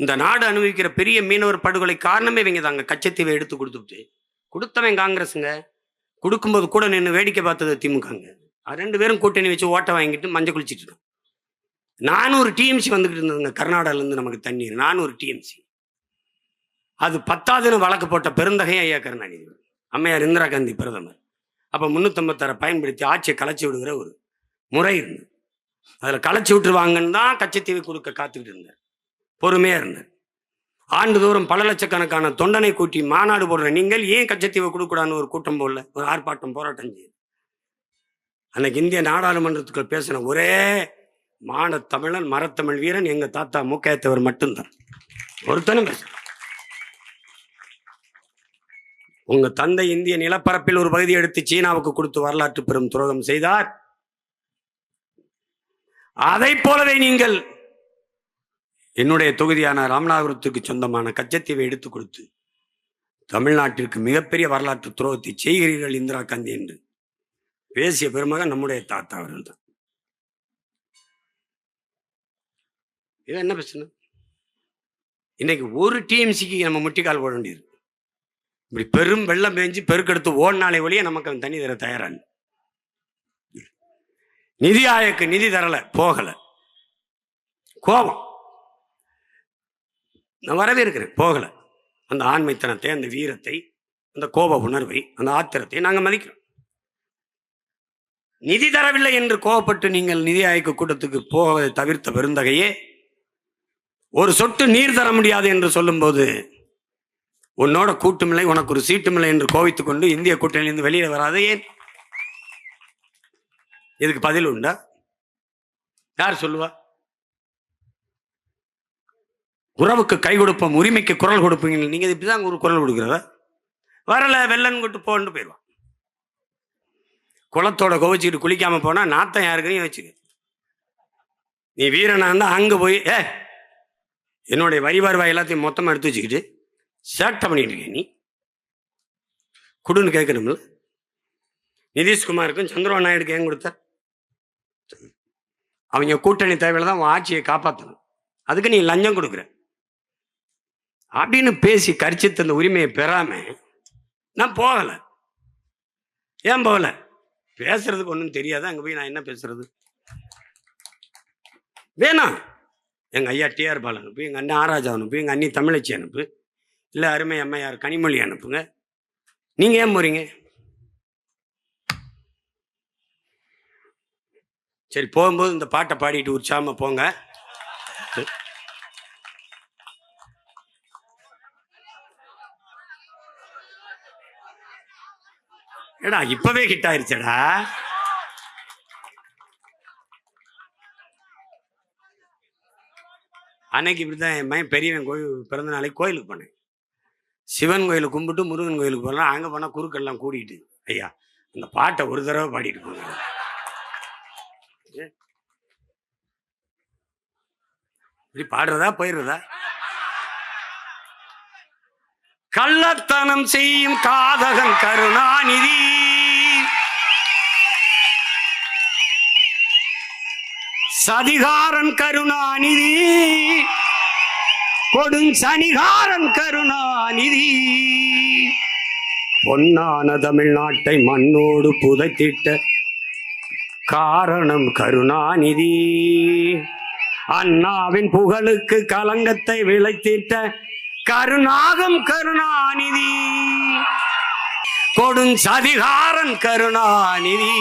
இந்த நாடு அனுபவிக்கிற பெரிய மீனவர் படுகொலை காரணமே இவங்க தாங்க. கச்சத்தீவை எடுத்து கொடுத்துட்டு. கொடுத்தவன் காங்கிரஸுங்க கொடுக்கும்போது கூட நின்று வேடிக்கை பார்த்தது திமுகங்க. அது ரெண்டு பேரும் கூட்டணி வச்சு ஓட்டை வாங்கிட்டு மஞ்சள் குளிச்சுட்டு நானூறு டிஎம்சி வந்துகிட்டு இருந்ததுங்க. கர்நாடகாலேருந்து நமக்கு தண்ணீர் நானூறு டிஎம்சி அது பத்தாதுன்னு வழக்கு போட்ட பெருந்தகை ஐயா கருணாநிதி. அம்மையார் இந்திரா காந்தி பிரதமர். அப்போ முந்நூற்றம்பத்தாறை பயன்படுத்தி ஆட்சியை கலைச்சி விடுகிற ஒரு முறை இருந்தது. அதில் கலைச்சி விட்டுருவாங்கன்னு தான் கச்சத்தீவை கொடுக்க காத்துக்கிட்டு இருந்தார் பொறுமையாக இருந்தது ஆண்டுதோறும் பல லட்சக்கணக்கான தொண்டனை கூட்டி மாநாடு போடுற நீங்கள் ஏன் கச்சத்தீவை கொடுக்கூடாதுன்னு ஒரு கூட்டம் போடல ஒரு ஆர்ப்பாட்டம் போராட்டம் செய்யுது அன்னைக்கு இந்திய நாடாளுமன்றத்துக்குள் பேசின ஒரே மான தமிழன் மரத்தமிழ் வீரன் எங்க தாத்தா மூக்கையத்தவர் மட்டும்தான். ஒருத்தனும் பேச உங்க தந்தை இந்திய நிலப்பரப்பில் ஒரு பகுதி எடுத்து சீனாவுக்கு கொடுத்து வரலாற்று பெரும் துரோகம் செய்தார். அதை போலவே நீங்கள் என்னுடைய தொகுதியான ராமநாதபுரத்துக்கு சொந்தமான கச்சத்தீவை எடுத்து கொடுத்து தமிழ்நாட்டிற்கு மிகப்பெரிய வரலாற்று துரோகத்தை செய்கிறீர்கள் இந்திரா காந்தி என்று பேசிய பெருமகன் நம்முடைய தாத்தா அவர்கள் தான் இது என்ன பிரச்சனை? இன்னைக்கு ஒரு டிஎம்சிக்கு நம்ம முட்டிக்கால் போட வேண்டியது. இப்படி பெரும் வெள்ளம் பெஞ்சு பெருக்கெடுத்து ஓடினாலே ஒழிய நமக்கு அவன் தண்ணி தர தயாரான் நிதி ஆயக்கு நிதி தரல போகல. கோபம். நான் வரவேற்கிறேன். போகலை. அந்த ஆண்மைத்தனத்தை அந்த வீரத்தை அந்த கோப உணர்வை அந்த ஆத்திரத்தை நாங்கள் மதிக்கிறோம். நிதி தரவில்லை என்று கோபப்பட்டு நீங்கள் நிதி ஆயோக கூட்டத்துக்கு போவதை தவிர்த்த பெருந்தகையே ஒரு சொட்டு நீர் தர முடியாது என்று சொல்லும்போது உன்னோட கூட்டுமில்லை உனக்கு ஒரு சீட்டுமில்லை என்று கோவித்துக் கொண்டு இந்திய கூட்டணியிலிருந்து வெளியே வராது ஏன்? இதுக்கு பதில் உண்டா? யார் சொல்லுவா? உறவுக்கு கை கொடுப்போம் உரிமைக்கு குரல் கொடுப்பீங்க நீங்க இப்படிதான் ஒரு குரல் கொடுக்கிறத வரல வெள்ளன் கொட்டு போன்னு போயிடுவான். குளத்தோட கோவிச்சுக்கிட்டு குளிக்காம போனா நாத்தம் யாருக்குன்னு வச்சுக்க நீ வீரனா இருந்தா அங்க போய் ஏ என்னுடைய வரி வருவாய் எல்லாத்தையும் மொத்தமா எடுத்து வச்சுக்கிட்டு சேட்டை பண்ணிட்டு இருக்க நீ? குடுன்னு கேட்கணும்ல. நிதிஷ்குமாருக்கும் சந்திரபாபு நாயுடுக்கு ஏன் கொடுத்த? அவங்க கூட்டணி தேவையில தான் உன் ஆட்சியை காப்பாற்றணும் அதுக்கு நீ லஞ்சம் கொடுக்குற. அப்படின்னு பேசி கரிச்சு தந்த உரிமையை பெறாம நான் போகலை. ஏன் போகல? பேசுறதுக்கு ஒன்றும் தெரியாது? அங்கே போய் நான் என்ன பேசுறது? வேணாம் எங்கள் ஐயா டிஆர் பால் அனுப்பு எங்கள் அண்ணன் ஆராஜா அனுப்பு எங்கள் அண்ணி தமிழச்சி அனுப்பு இல்லை அருமை அம்மையார் கனிமொழி அனுப்புங்க. நீங்கள் ஏன் போறீங்க? சரி போகும்போது இந்த பாட்டை பாடிட்டு உற்சாகமாக போங்க. ஏடா இப்பவே ஹிட் ஆயிருச்சடா? அன்னைக்கு இப்படிதான் என் மகன் பெரியவன் கோயில் பிறந்த நாளைக்கு கோயிலுக்கு போனேன். சிவன் கோயிலுக்கு கும்பிட்டு முருகன் கோயிலுக்கு போகலாம் அங்கே போனால் குறுக்கெல்லாம் கூடிட்டு. ஐயா அந்த பாட்டை ஒரு தடவை பாடிட்டு போங்க. ஏ? இப்படி பாடுறதா போயிடுறதா? கள்ளத்தனம் செய்யும் காதகன் கருணாநிதி. சதிகாரன் கருணாநிதி. கொடுஞ்சனிகாரன் கருணாநிதி. பொன்னான தமிழ்நாட்டை மண்ணோடு புதைத்திட்ட காரணம் கருணாநிதி. அண்ணாவின் புகழுக்கு கலங்கத்தை விளைத்திட்ட கருணாகம் கருணாநிதி. கொடுஞ்சதிகாரன் கருணாநிதி.